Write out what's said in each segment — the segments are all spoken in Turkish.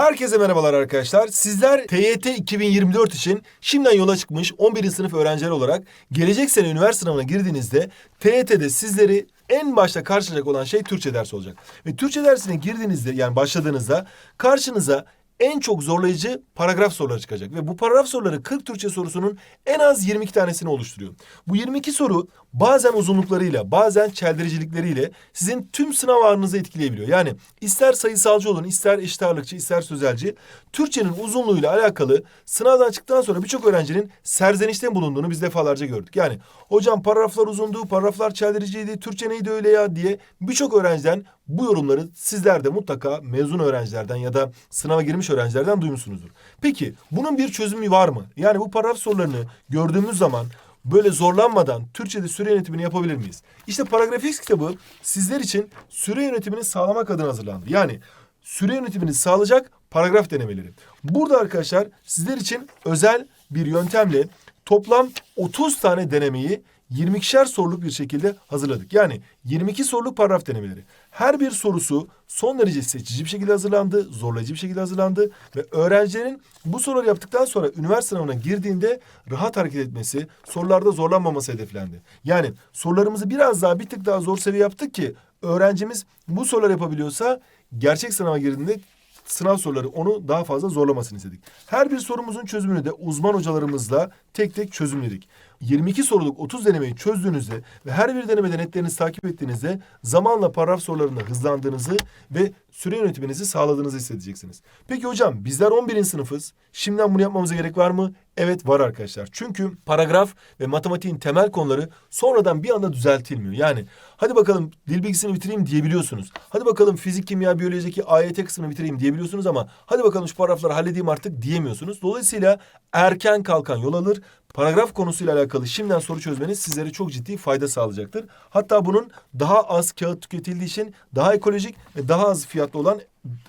Herkese merhabalar arkadaşlar. Sizler TYT 2024 için şimdiden yola çıkmış 11. sınıf öğrencileri olarak gelecek sene üniversite sınavına girdiğinizde TYT'de sizleri en başta karşılayacak olan şey Türkçe dersi olacak. Ve Türkçe dersine girdiğinizde yani başladığınızda karşınıza en çok zorlayıcı paragraf soruları çıkacak. Ve bu paragraf soruları 40 Türkçe sorusunun en az 22 tanesini oluşturuyor. Bu 22 soru bazen uzunluklarıyla bazen çeldiricilikleriyle sizin tüm sınav ağırlığınızı etkileyebiliyor. Yani ister sayısalcı olun ister eşit ağırlıkçı ister sözelci Türkçenin uzunluğuyla alakalı sınavdan çıktıktan sonra birçok öğrencinin serzenişte bulunduğunu biz defalarca gördük. Yani hocam paragraflar uzundu, paragraflar çeldiriciydi, Türkçe neydi öyle ya diye birçok öğrenciden bu yorumları sizler de mutlaka mezun öğrencilerden ya da sınava girmiş öğrencilerden duymuşsunuzdur. Peki bunun bir çözümü var mı? Yani bu paragraf sorularını gördüğümüz zaman böyle zorlanmadan Türkçe'de süre yönetimini yapabilir miyiz? İşte Paragrafix kitabı sizler için süre yönetimini sağlamak adına hazırlandı. Yani süre yönetimini sağlayacak paragraf denemeleri. Burada arkadaşlar sizler için özel bir yöntemle toplam 30 tane denemeyi 22'şer soruluk bir şekilde hazırladık. Yani 22 soruluk paragraf denemeleri. Her bir sorusu son derece seçici bir şekilde hazırlandı, zorlayıcı bir şekilde hazırlandı ve öğrencilerin bu soruları yaptıktan sonra üniversite sınavına girdiğinde rahat hareket etmesi, sorularda zorlanmaması hedeflendi. Yani sorularımızı biraz daha bir tık daha zor seviye yaptık ki öğrencimiz bu soruları yapabiliyorsa gerçek sınava girdiğinde sınav soruları onu daha fazla zorlamasını istedik. Her bir sorumuzun çözümünü de uzman hocalarımızla tek tek çözümledik. 22 soruluk 30 denemeyi çözdüğünüzde ve her bir denemede netlerinizi takip ettiğinizde zamanla paragraf sorularında hızlandığınızı ve süre yönetiminizi sağladığınızı hissedeceksiniz. Peki hocam bizler 11. sınıfız. Şimdiden bunu yapmamıza gerek var mı? Evet var arkadaşlar. Çünkü paragraf ve matematiğin temel konuları sonradan bir anda düzeltilmiyor. Yani hadi bakalım dil bilgisini bitireyim diyebiliyorsunuz. Hadi bakalım fizik, kimya, biyolojideki AYT kısmını bitireyim diyebiliyorsunuz ama hadi bakalım şu paragrafları halledeyim artık diyemiyorsunuz. Dolayısıyla erken kalkan yol alır. Paragraf konusuyla alakalı şimdiden soru çözmeniz sizlere çok ciddi fayda sağlayacaktır. Hatta bunun daha az kağıt tüketildiği için daha ekolojik ve daha az fiyatlı olan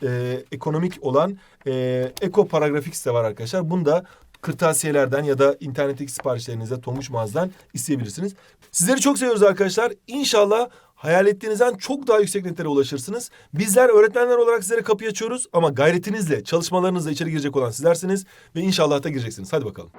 e, ekonomik olan e, Eko Paragrafix de var arkadaşlar. Bunu da kırtasiyelerden ya da internetteki siparişlerinizde Tomuş mağazadan isteyebilirsiniz. Sizleri çok seviyoruz arkadaşlar. İnşallah hayal ettiğinizden çok daha yüksek netlere ulaşırsınız. Bizler öğretmenler olarak sizlere kapıyı açıyoruz ama gayretinizle, çalışmalarınızla içeri girecek olan sizlersiniz ve inşallah da gireceksiniz. Hadi bakalım.